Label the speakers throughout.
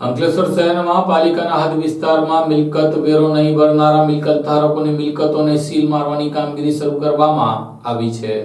Speaker 1: અંકલેશ્વર શહેરમાં પાલિકાના હદ વિસ્તારમાં મિલકત વેરો નહીં ભરનારા મિલકત ધારકોની મિલકતોને સીલ મારવાની કામગીરી શરૂ કરવામાં આવી છે.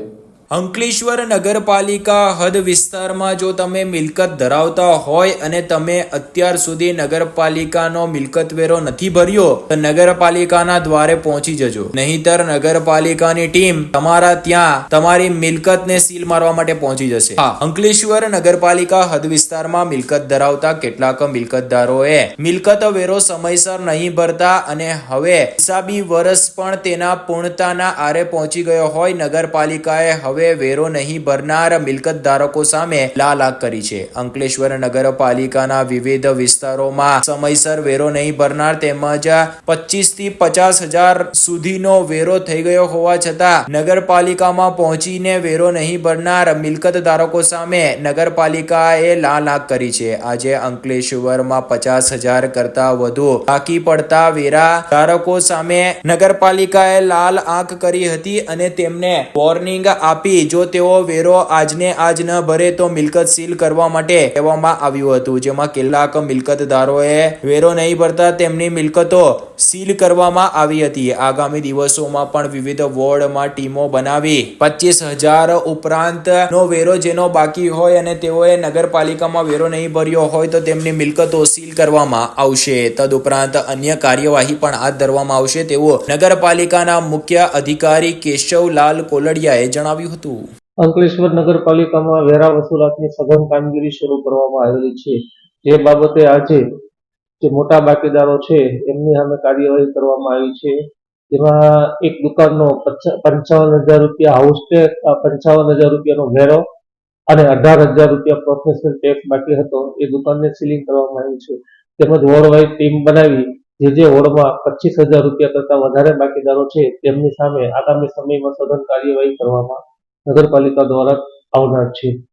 Speaker 2: અંકલેશ્વર નગરપાલિકા હદ વિસ્તારમાં જો તમે મિલકત ધરાવતા હોય અને તમે અત્યાર સુધી નગરપાલિકાનો મિલકત વેરો નથી ભર્યો, તો નગરપાલિકાના દ્વારે પહોંચી જજો. નહીતર નગરપાલિકાની ટીમ તમારા ત્યાં તમારી મિલકતને સીલ મારવા માટે પહોંચી જશે. હા, અંકલેશ્વર નગરપાલિકા હદ વિસ્તારમાં મિલકત ધરાવતા કેટલાક મિલકતદારોએ મિલકત વેરો સમયસર નહીં ભરતા અને હવે હિસાબી વર્ષ પણ તેના પૂર્ણતાના આરે પહોંચી ગયો હોય, નગરપાલિકાએ હવે વેરો નહીં ભરનાર મિલકત ધારકો સામે લાલાક કરી છે. અંકલેશ્વર નગરપાલિકાના વિવિધ વિસ્તારોમાં સમયસર વેરો નહીં ભરનાર તેમજ પચીસથી પચાસ હજાર સુધીનો વેરો થઈ ગયો હોવા છતાં નગરપાલિકામાં પહોંચીને વેરો નહીં ભરનાર મિલકત ધારકો સામે નગરપાલિકાએ લાલ આંખ કરી છે. આજે અંકલેશ્વરમાં પચાસ હજાર કરતા વધુ બાકી પડતા વેરા ધારકો સામે નગરપાલિકાએ લાલ આંખ કરી હતી અને તેમને વોર્નિંગ આપી જો તેઓ વેરો આજને આજ ન ભરે તો મિલકત સીલ કરવા માટે કહેવામાં આવ્યું હતું, જેમાં કેટલાક મિલકતદારોએ વેરો નહીં ભરતા તેમની મિલકતો સીલ કરવામાં આવી હતી. આગામી દિવસોમાં પણ વિવિધ વોર્ડમાં ટીમો બનાવી પચીસ હજાર ઉપરાંત નો વેરો જેનો બાકી હોય અને તેઓએ નગરપાલિકામાં વેરો નહીં ભર્યો હોય તો તેમની મિલકતો સીલ કરવામાં આવશે. તદુપરાંત અન્ય કાર્યવાહી પણ હાથ ધરવામાં આવશે. તેવું નગરપાલિકાના મુખ્ય અધિકારી કેશવલાલ કોલડિયાએ જણાવ્યું હતું.
Speaker 3: અંકલેશ્વર નગરપાલિકામાં વેરા વસૂલાતની સઘન કામગીરી શરૂ કરવામાં આવેલી છે. જે બાબતે આજે જે મોટા બાકીદારો છે, એમની સામે કાર્યવાહી કરવામાં આવી છે. જેમાં એક દુકાનનો પંચાવન હજાર રૂપિયા હાઉસ ટેક્સ પંચાવન હજાર રૂપિયાનો વેરો અને અઢાર હજાર રૂપિયા પ્રોફેશનલ ટેક્સ બાકી હતો. એ દુકાનને સીલિંગ કરવામાં આવી છે. તેમજ વોર્ડવાઇઝ ટીમ બનાવી, જે જે વોર્ડમાં પચીસ હજાર રૂપિયા કરતા વધારે બાકીદારો છે, તેમની સામે આગામી સમયમાં સઘન કાર્યવાહી કરવામાં નગરપાલિકા દ્વારા આવનાર છે.